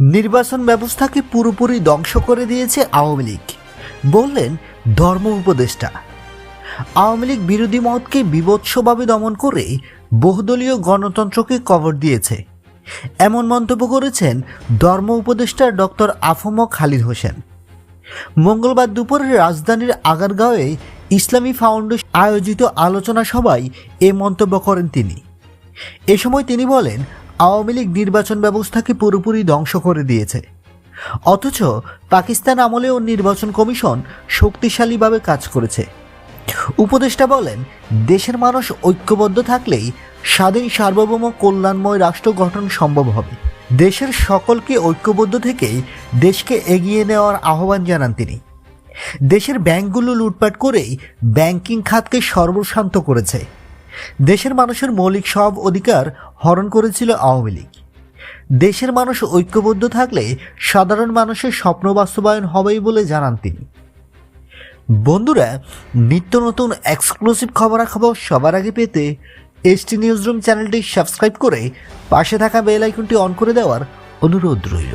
নির্বাচন ব্যবস্থাকে পুরোপুরি ধ্বংস করে দিয়েছে আওয়ামী লীগ। বললেন ধর্ম উপদেষ্টা। আওয়ামী লীগ বিরোধী মতকে বিভৎসভাবে দমন করে বহুদলীয় গণতন্ত্রকে কবর দিয়েছে। এমন মন্তব্য করেছেন ধর্ম উপদেষ্টা ডক্টর আফম খালিদ হোসেন। মঙ্গলবার দুপুরে রাজধানীর আগারগাঁওয়ে ইসলামী ফাউন্ডেশন আয়োজিত আলোচনা সভায় এ মন্তব্য করেন তিনি। এ সময় তিনি বলেন আওয়ামী লীগ নির্বাচন ব্যবস্থাকে পুরোপুরি ধ্বংস করে দিয়েছে। অথচ পাকিস্তান আমলেও নির্বাচন কমিশন শক্তিশালীভাবে কাজ করেছে। উপদেষ্টা বলেন, দেশের মানুষ ঐক্যবদ্ধ থাকলেই স্বাধীন সার্বভৌম কল্যাণময় রাষ্ট্র গঠন সম্ভব হবে। দেশের সকলকে ঐক্যবদ্ধ থেকেই দেশকে এগিয়ে নেওয়ার আহ্বান জানান তিনি। দেশের ব্যাংকগুলো লুটপাট করেই ব্যাংকিং খাতকে সর্বশান্ত করেছে। দেশের মানুষের মৌলিক সব অধিকার হরণ করেছিল আওয়ামী লীগ। দেশের মানুষ ঐক্যবদ্ধ থাকলে সাধারণ মানুষের স্বপ্ন বাস্তবায়ন হবেই বলে জানান তিনি। বন্ধুরা, নিত্য নতুন এক্সক্লুসিভ খবরাখবর সবার আগে পেতে এসটি নিউজ রুম চ্যানেলটি সাবস্ক্রাইব করে পাশে থাকা বেল আইকনটি অন করে দেওয়ার অনুরোধ রইল।